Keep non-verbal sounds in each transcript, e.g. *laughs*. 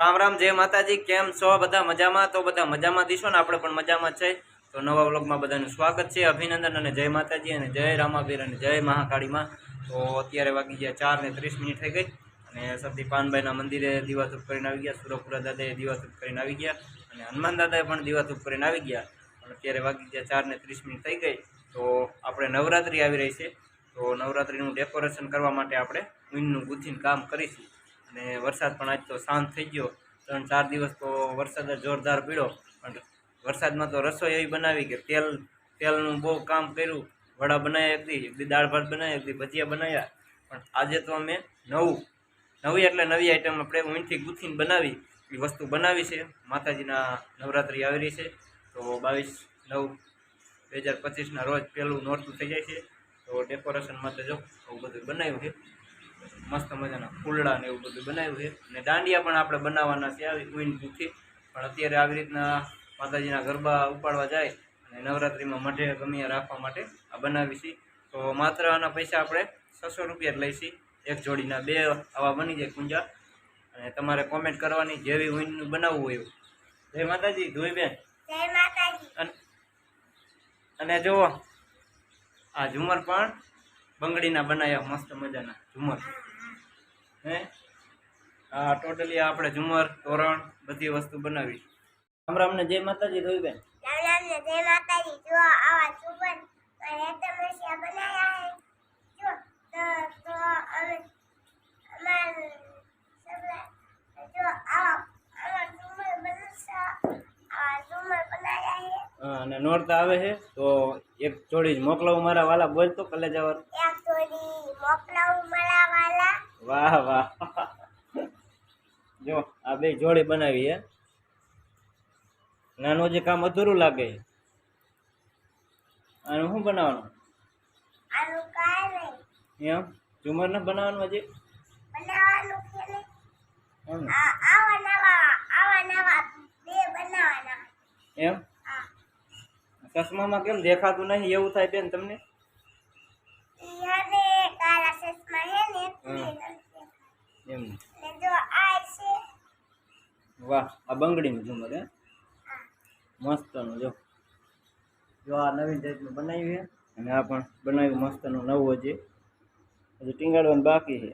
રામ રામ, જય માતાજી, કેમ છો? બધા મજામાં? તો બધા મજામાં દીશો ને આપણે પણ મજામાં છે. તો નવા વ્લોગમાં બધાનું સ્વાગત છે, અભિનંદન અને જય માતાજી અને જય રામાવીર અને જય મહાકાળીમાં. તો અત્યારે વાગી ગયા ચાર ને ત્રીસ મિનિટ થઈ ગઈ અને સતી પાનભાઈના મંદિરે દીવાધૂપ કરીને આવી ગયા, સુરપુરા દાદાએ દીવાધૂપ કરીને આવી ગયા અને હનુમાન દાદાએ પણ દીવાધૂપ કરીને આવી ગયા. પણ અત્યારે વાગી ગયા ચાર ને ત્રીસ મિનિટ થઈ ગઈ. તો આપણે નવરાત્રિ આવી રહી છે. તો નવરાત્રિનું ડેકોરેશન કરવા માટે આપણે ઊનનું ગુથીનું કામ કરીશું. અને વરસાદ પણ આજ તો શાંત થઈ ગયો. ત્રણ ચાર દિવસ તો વરસાદ જ જોરદાર પીડ્યો. પણ વરસાદમાં તો રસોઈ એવી બનાવી કે તેલ, તેલનું બહુ કામ કર્યું. વડા બનાવ્યા હતી દી એક દાળ ભાત બનાવ્યા હતી ભજીયા બનાવ્યા. પણ આજે તો અમે નવું, નવી એટલે નવી આઈટમ આપણે ઊંઠી ગૂંથીને બનાવી. એ વસ્તુ બનાવી છે. માતાજીના નવરાત્રિ આવી રહી છે. તો બાવીસ નવ બે હજાર પચીસના રોજ પહેલું નોરતું થઈ જાય છે. તો ડેકોરેશન માટે જો આવું બધું બનાવ્યું છે. મસ્ત મજાના ફૂલડા ને એવું બધું બનાવ્યું છે. અને દાંડિયા પણ આપણે બનાવવાના છે આવી દુઃખી પણ અત્યારે આવી રીતના માતાજીના ગરબા ઉપાડવા જાય અને નવરાત્રિમાં મઢે ગમે રાખવા માટે આ બનાવી છે. તો માત્ર આના પૈસા આપણે છસો રૂપિયા જ લઈશી. એક જોડીના બે આવા બની જાય કુંજા. અને તમારે કોમેન્ટ કરવાની જેવી ઉઈનનું બનાવવું હોય એવું. જય માતાજી ધોઈ બેન. અને અને જુઓ આ ઝુમર પણ બંગડીના બનાવ્યા મસ્ત મજાના ઝુમર. હે? આ ટોટલી આપણે ઝુમર તોરણ બધી વસ્તુ બનાવી રામ રામને જય માતાજી રોહીબેન રામ રામ ને જય માતાજી. જો આવા સુગંધ રેતમ રસિયા બનાયા હે. જો તો તો અમે અમાર જો આવા આવા ઝુમર બનસા આવા ઝુમર બનાયા હે. અને નોરતા આવે છે તો એક જોડી જ મોકલાવું. મારા વાલા બોલતો કલે જવાર વાહ વાહ. જો આ બે જોડી બનાવી હે. નાનું જે કામ અધૂરું લાગે. આનું શું બનાવવાનું? એમ? ઝુમર ને બનાવવાનું હજી? એમ? ચશ્મામાં કેમ દેખાતું નહીં? એવું થાય બેન તમને? એમ. ને આ છે. વાહ આ બંગડીનું ઝુમર હે મસ્તનું જો. જો આ નવીન જાતનું બનાવ્યું છે. અને આ પણ બનાવ્યું મસ્તનું નવું હજી. હજુ ટીંગાડવાનું બાકી છે.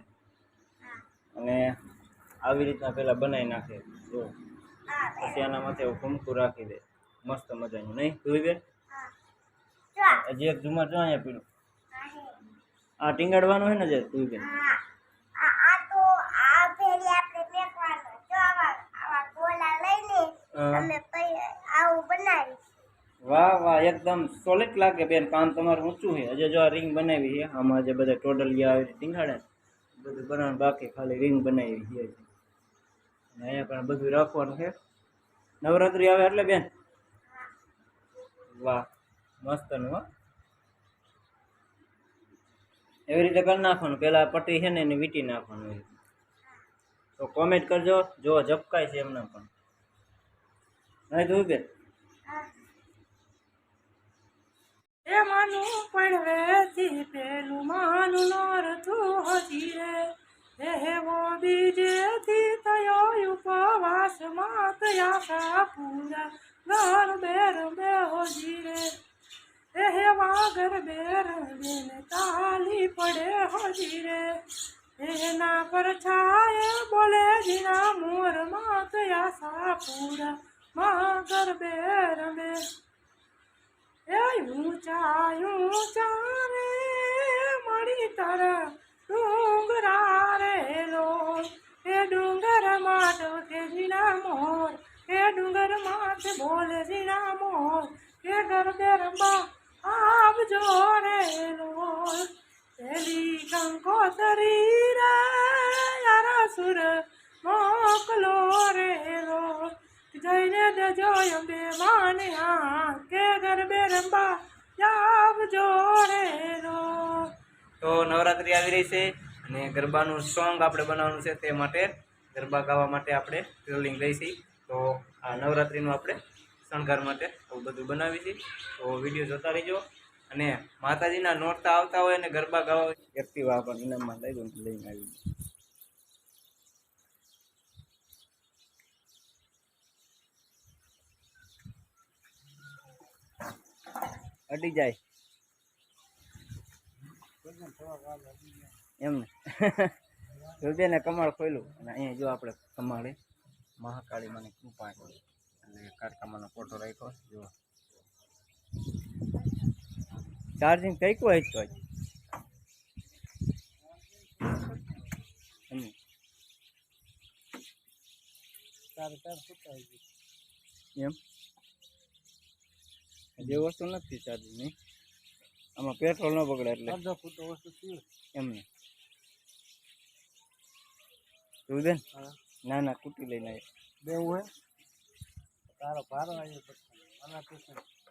અને આવી રીતના પહેલાં બનાવી નાખે. જો. પછી આના માથે એવું ઘૂમકું રાખી દે. મસ્ત મજાનું નહીં? જોઈ બેન? હજી એક ઝુમર જો અહીંયા પીડું આ ટીંગાડવાનું છે ને જે? જોઈ બેન હા આ આ તો આ ફેરી આપણે મેકવાનો જો આવા આવા ગોલા લઈને હા. અમે પછી આવું બનાવી વાહ વાહ એકદમ સોલિડ લાગે બેન. કામ તમારું ઊંચું છે. હજી જો આ રિંગ બનાવી છે. આમાં જે બધા ટોટલિયા આવી રીતે ટીંગાડે ને, બધું બનાવવાનું બાકી ખાલી રિંગ બનાવી છે. હજી. અને અહીંયા પણ બધું રાખવાનું છે. નવરાત્રિ આવે એટલે બેન? વાહ મસ્તનું હો. એવી રીતે કરી નાખવાનું. પેલા પટ્ટી છે ને એને વીટી નાખવાનું. એવી રીતે. તો કોમેન્ટ કરજો. જો ઝપકાય છે એમને પણ. નહીં જોયું બેન પણ વેથી પેલું માનું નોરતું હજી રે. હે હેવો બીજેથી તયો ઉપવાસ માત આશા પૂરા ઘર બેર બે હોજી રે. હે હેવા ઘર બેર બેને તાલી પડે હોજી રે. એના પર છાય બોલે જીના મોર માત આશા પૂરા મા ઘર બેર બે એ ઊંચા ઊંચા રે ડુંગરા રે લો એ ડુંગર કે જીના મોર, એ ડુંગર માટ બોલે જીના મોર. કે ગરબે રંબા આવજો રે કંકોતરી રે મોકલો માને હા કે ગરબે રંબા આવજો રે લો તો નવરાત્રિ આવી રહી છે અને ગરબાનું સોંગ આપણે બનાવવાનું છે તે માટે ગરબા ગાવા માટે આપણે ટ્રેલિંગ લઈશી તો આ નવરાત્રિનું આપણે શણગાર માટે આવું બધું બનાવી છે તો વીડિયો જોતા રહેજો અને માતાજીના નોરતા આવતા હોય અને ગરબા ગાવા હોય. એક્ટિવા પણ ઇનામમાં લઈ લઈને આવી અડી જાય. એમ ને. *laughs* કમાળ ખોલ્યું અને અહીંયા જો આપણે કમાળે. મહાકાળી મને કૃપા કરી. અને કારકામાનો ફોટો રાખ્યો. જો. ચાર્જિંગ કઈ કોઈ જ. હોય એમ એમ. જે વસ્તુ નથી ચાર્જિંગ નહીં. આમાં પેટ્રોલ ન બગડે એટલે. એમને. જોયું દે ને? ના ના કુટી લઈને આવી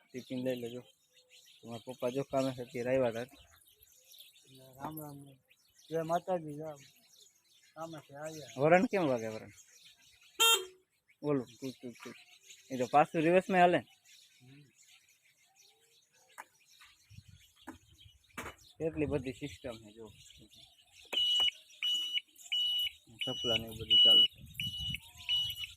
ટિફિન લઈ લેજો. તમારા પપ્પા જો કામે છે આવ્યા હતા. રામ રામ. જય માતાજી જય કામે છે આવ્યા વરણ કેમ વાગે વરણ? બોલો તું તું તું એ તો પાછું રિવર્સમાં હાલે ને? કેટલી બધી સિસ્ટમ છે જો. સપ્લાય ને બધું ચાલુ છે.